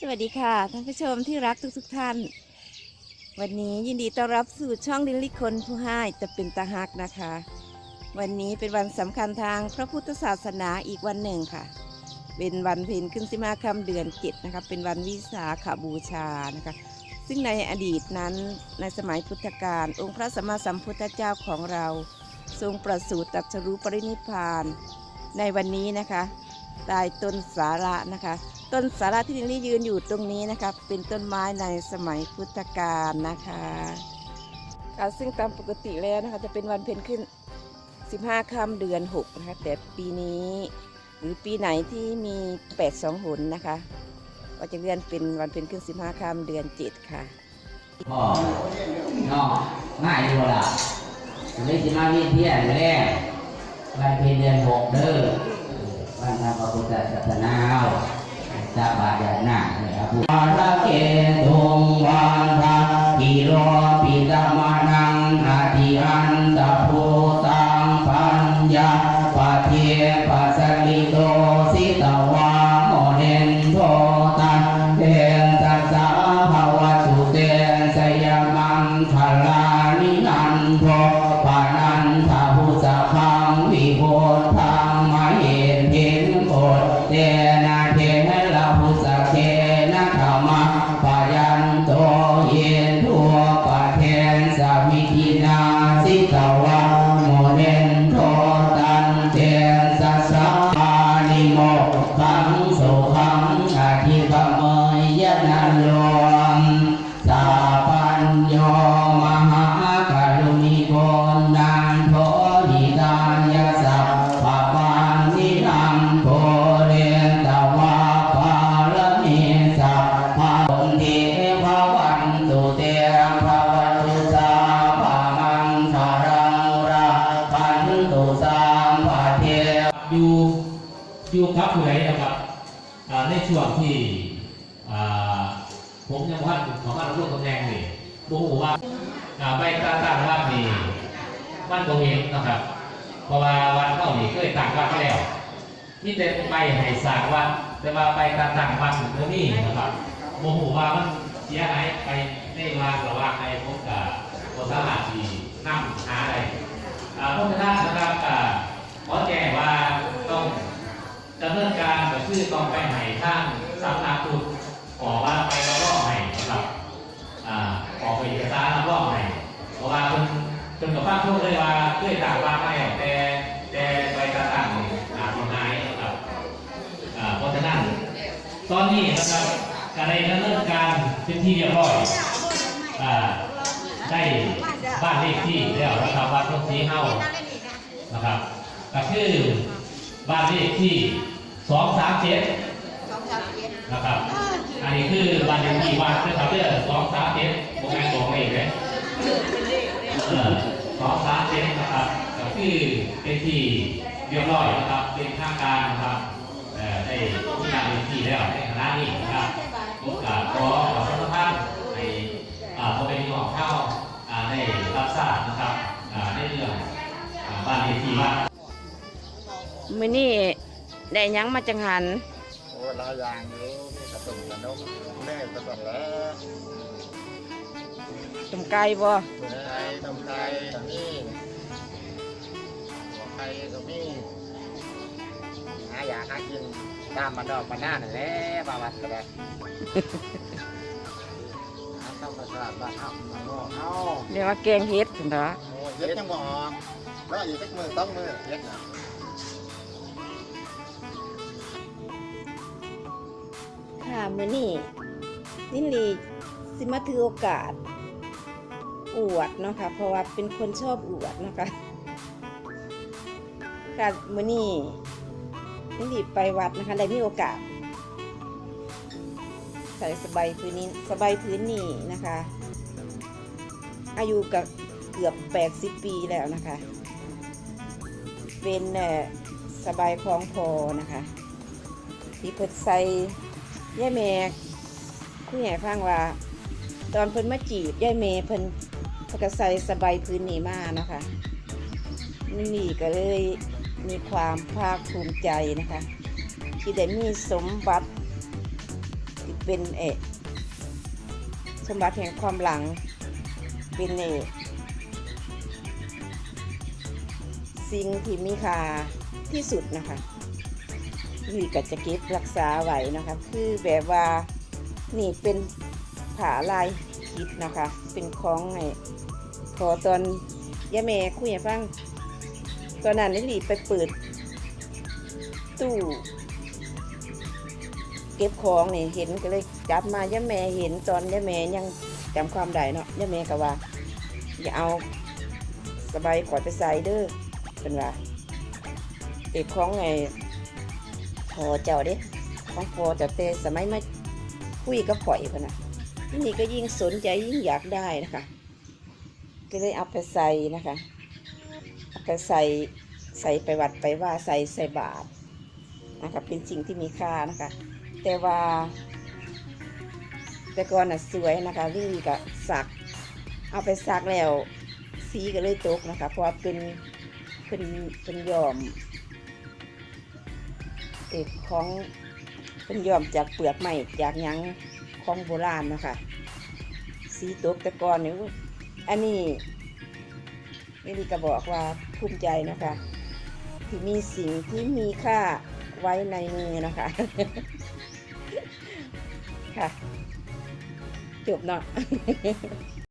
สวัสดีค่ะท่านผู้ชมที่รักทุกๆท่าน วันนี้ยินดีต้อนรับสู่ช่องดิลลิคนผู้ให้จะเป็นตาฮักนะคะ วันนี้เป็นวันสำคัญทางพระพุทธศาสนาอีกวันหนึ่งค่ะ เป็นวันเพ็ญขึ้นสิมาคำเดือนเจ็ดนะคะเป็นวันวิสาขบูชานะคะ ซึ่งในอดีตนั้นในสมัยพุทธกาลองค์พระสัมมาสัมพุทธเจ้าของเรา ทรงประสูติตรัสรู้ปรินิพพานในวันนี้นะคะ ใต้ต้นสาระนะคะ ต้นสาระที่ลิลลี่ยืนอยู่ตรงนี้นะคะ เป็นต้นไม้ในสมัยพุทธกาลนะคะค่ะซึ่งตามปกติแล้วนะคะ จะเป็นวันเพ็ญขึ้น 15ค่ำเดือน 6 นะคะ แต่ปีนี้หรือปีไหนที่มี 8 2หนนะคะ ก็จะเลื่อนเป็นวันเพ็ญขึ้น 15ค่ำเดือน 7 ค่ะพ่อน้องง่ายอยู่ล่ะไม่สิมาเวียนเทียนแรกวันเพ็ญเดือนหกเด้อ วันทางพระพุทธศาสนาจะบาดหนาเนี่ยครับพระเกตุงวันพระกิโล วันตุเตภวันตุสามังคารังราพันตุสังปะเทอยู่อยู่ครับผู้ใดนะครับในช่วงที่ผมยังว่าขอมาร่วมตำแหน่งนี่ผมบอกว่าอ่าใบตาตั้งว่านี่มันตรงเองนะครับ เพราะว่าวันเข้านี่เคยตั้งว่าแล้วที่จะไปให้สางวัดแต่ว่าใบตาตั้งวัดถึงตรงนี้นะครับโมโหว่ามัน เสียหายไปในวางระว่างในผมกับโอสามารถที่นั่งหาได้อ่าเพราะฉะนั้นนะครับขอแจ้งว่าต้องดำเนินการแบบคือต้องไปให้ทางสำนักพุทธขอว่าไปรับรองให้ครับอ่าขอไปเอกสารรับรองให้เพราะว่าเพิ่นเพิ่นกับฟ้าพูดเลยว่าเคยต่างว่ามาแล้วแต่แต่ไปต่างๆนี่าจสิหายนะครับอ่าเพราะฉะนั้นตอนนี้นะครับการดำเนินการ เป็นที่เรียบร้อยอ่าได้บ้านเลขที่แล้วนะครับวัดต้นสีเฮานะครับก็คือบ้านเลขที่สองสามเจ็ดนะครับ อันนี้คือบ้านเลขที่วัดนะครับเรื่องสองสามเจ็ดผมแม่บอกเลขเลยเออสองสามเจ็ดนะครับก็คือเป็นที่เรียบร้อยนะครับเป็นทางการนะครับเอ่อได้ผู้นำเลขที่แล้ว ในเรื่องอ่าบ้านเลขที่วัดมื้อนี้ได้หยังมาจังหันโอ้หลายอย่างอยู่มีขนมขนมแม่ก็ต้องแล้วต้มไก่บ่ตัวไทยตำไทยก็มีหัวไข่ก็มีหาอยากหากินตามมันดอกมันหน้านั่นแหละบาวัดก็ได้ หาธรรมชาติบ้านเฮามันโง่เฮาเรียกว่าแกงเห็ดพุ่นเถอะโอ้ย เฮ็ดยังบ่ออกแล้วอีกสักมือต้องมือเฮ็ดนะค่ะมื้อนี้ลินลีสิมาถือโอกาส อวดเนาะค่ะ เพราะว่าเป็นคนชอบอวดเนาะคะค่ะมื้อนี้ลินลีไปวัดนะคะได้มีโอกาสใส่สบายพื้นนี้สบายพื้นนี้นะคะ อายุกับ เกือบ 80 ปีแล้วนะคะ เป็นเอ่สบายคล้องคอนะคะ ที่เพิ่นใส่ย่ายแม่ผู้ใหญ่ฟังว่า ตอนเพิ่นมาจีบย่ายเมเพิ่นเพิ่นก็ใส่สบายพื้นนี้มานะคะนี่ก็เลยมีความภาคภูมิใจนะคะ ที่ได้มีสมบัติเป็นเออสมบัติแห่งความหลังเป็นเอ สิ่งที่มีค่าที่สุดนะคะนี่ก็จะเก็บรักษาไว้นะคะ คือแบบว่านี่เป็นผาลายคิดนะคะ เป็นของไอ้พอตอนย่าแม่คุยฟังตอนนั้นนี่ลีไปเปิด ตู้เก็บของนี่เห็นก็เลยจับมาย่าแม่เห็นตอนย่าแม่ยังจำความได้เนาะย่าแม่ก็ว่า อย่าเอาสบายขอไปใส่เด้อ เป็นว่าเอกของไงพอเจ้าเด้ของพอเจ้าเตสมัยมาคุยกับข่อยพนนะนี่ก็ยิ่งสนใจยิ่งอยากได้นะคะ ก็เลยเอาไปใส่นะคะเอาไปใส่ใส่ไปวัดไปว่าใส่ใส่บาตรนะคะเป็นสิ่งที่มีค่านะคะ แต่ว่า แต่ก่อนน่ะสวยนะคะลี่ก็สัก เอาไปซักแล้วสีก็เลยตกนะคะเพราะว่าเป็น เป็นเป็นยอมเอกของเป็นยอมจากเปลือกไม้จากยังของโบราณนะคะสีตกแต่ก่อนนี่อันนี้นี่ก็บอกว่าภูมิใจนะคะ ที่มีสิ่งที่มีค่าไว้ในมือนะคะค่ะจบเนาะ